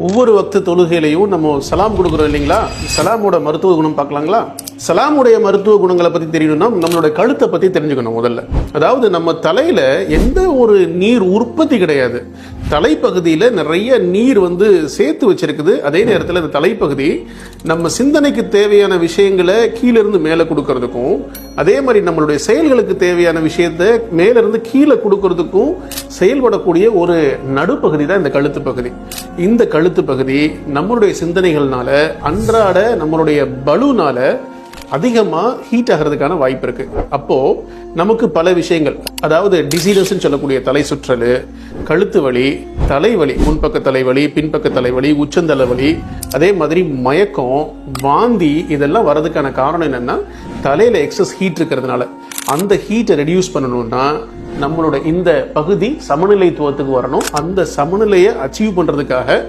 ஒவ்வொரு வக்து தொழுகையிலையும் நம்ம சலாம் கொடுக்குறோம் இல்லைங்களா? சலாமோட மருத்துவ குணம் பார்க்கலாங்களா? சலாமுடைய மருத்துவ குணங்களை பற்றி தெரியணும்னா நம்மளோட கழுத்தை பற்றி தெரிஞ்சுக்கணும் முதல்ல. அதாவது நம்ம தலையில் எந்த ஒரு நீர் உற்பத்தி கிடையாது. தலைப்பகுதியில் நிறைய நீர் வந்து சேர்த்து வச்சிருக்குது. அதே நேரத்தில் இந்த தலைப்பகுதி நம்ம சிந்தனைக்கு தேவையான விஷயங்களை கீழே இருந்து மேலே கொடுக்கறதுக்கும் அதே மாதிரி நம்மளுடைய செயல்களுக்கு தேவையான விஷயத்த மேலேருந்து கீழே கொடுக்கறதுக்கும் செயல்படக்கூடிய ஒரு நடுப்பகுதி தான் இந்த கழுத்து பகுதி. இந்த கழுத்து பகுதி நம்மளுடைய சிந்தனைகள்னால அன்றாட நம்மளுடைய பலுனால அதிகமாக ஹீட் ஆகிறதுக்கான வாய்ப்பு இருக்குது அப்போது நமக்கு பல விஷயங்கள் அதாவது டிசீனஸ் சொல்லக்கூடிய தலை சுற்றல் கழுத்து வலி தலைவலி முன்பக்க தலைவலி பின்பக்க தலைவலி உச்சந்தலைவலி அதே மாதிரி மயக்கம் வாந்தி இதெல்லாம் வர்றதுக்கான காரணம் என்னென்னா தலையில் எக்ஸஸ் ஹீட் இருக்கிறதுனால. அந்த ஹீட்டை ரெடியூஸ் பண்ணணும்னா நம்மளோட இந்த பகுதி சமநிலைத்துவத்துக்கு வரணும். அந்த சமநிலையை அச்சீவ் பண்ணுறதுக்காக